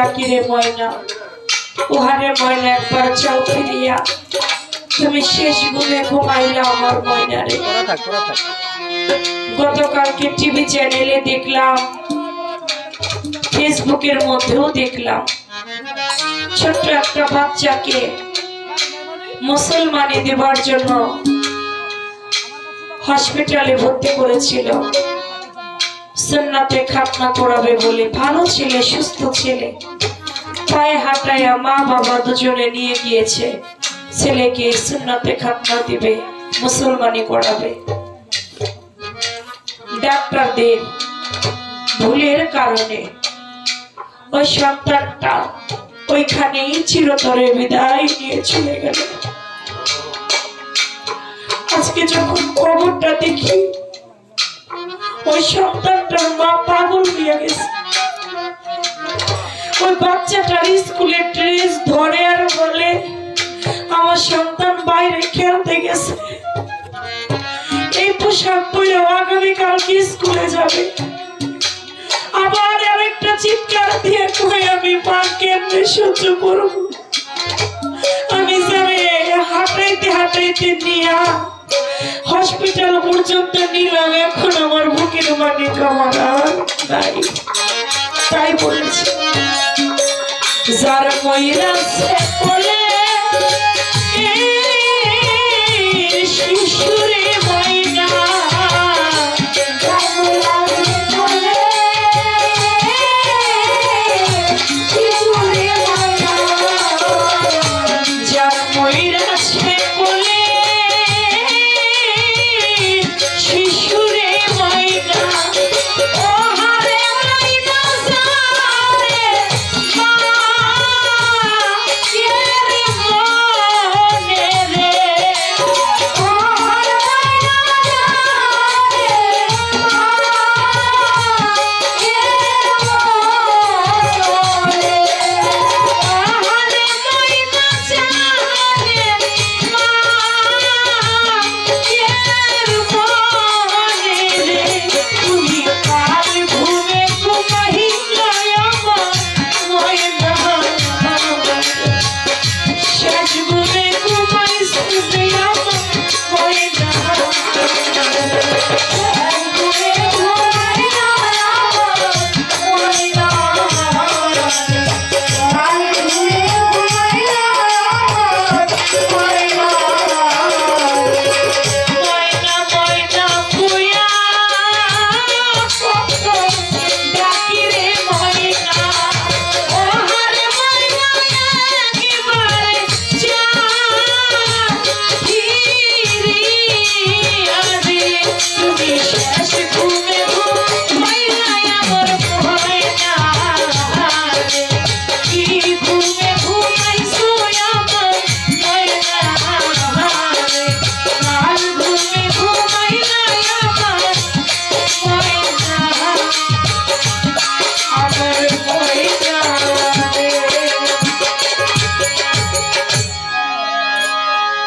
ডাকি রে ময়না উহারে ময়না একবার চাও ফিরিয়া। তুমি শেষ গুলে ঘুমাইলা আমার ময়না রে গতকালকে টিভি চ্যানেলে দেখলাম ফেসবুকের মধ্যেও দেখলাম। ছোট্ট একটা বাচ্চাকে মুসলমানি দেবার জন্য হসপিটালে ভর্তি করেছিল। সুন্নাতে খাতনা করাবে বলে ভালো ছেলে, সুস্থ ছেলে। পায়ে হাঁটাইয়া মা বাবা দুজনে নিয়ে গিয়েছে। ছেলেকে সুন্নাতে খাতনা দিবে, মুসলমানি করাবে। ডাক্তারদের ভুলের কারণে ওই সন্তানটা ওইখানেই চিরতরে বিদায় নিয়ে চলে গেল। আজকে যখন খবরটা দেখি ওই সন্তানটার মা পাগল হয়ে গেছে। ওই বাচ্চাটার স্কুলের ড্রেস ধরে আর বলে, আমার সন্তান বাইরে খেলতে গেছে। এই পোশাক পরে আগামীকালকে স্কুলে যাবে। আবার আরেকটা চিৎকার দিয়ে কই আমি মা কেমনে সহ্য করব? আমি যাবে হাঁটাইতে হাঁটাইতে নিয়া হসপিটাল পর্যন্ত নিলাম, এখন আমার বুকের মানে কামার নাই তাই বলেছি, যার মহিলা সে বলে যার মহিলা Thank you.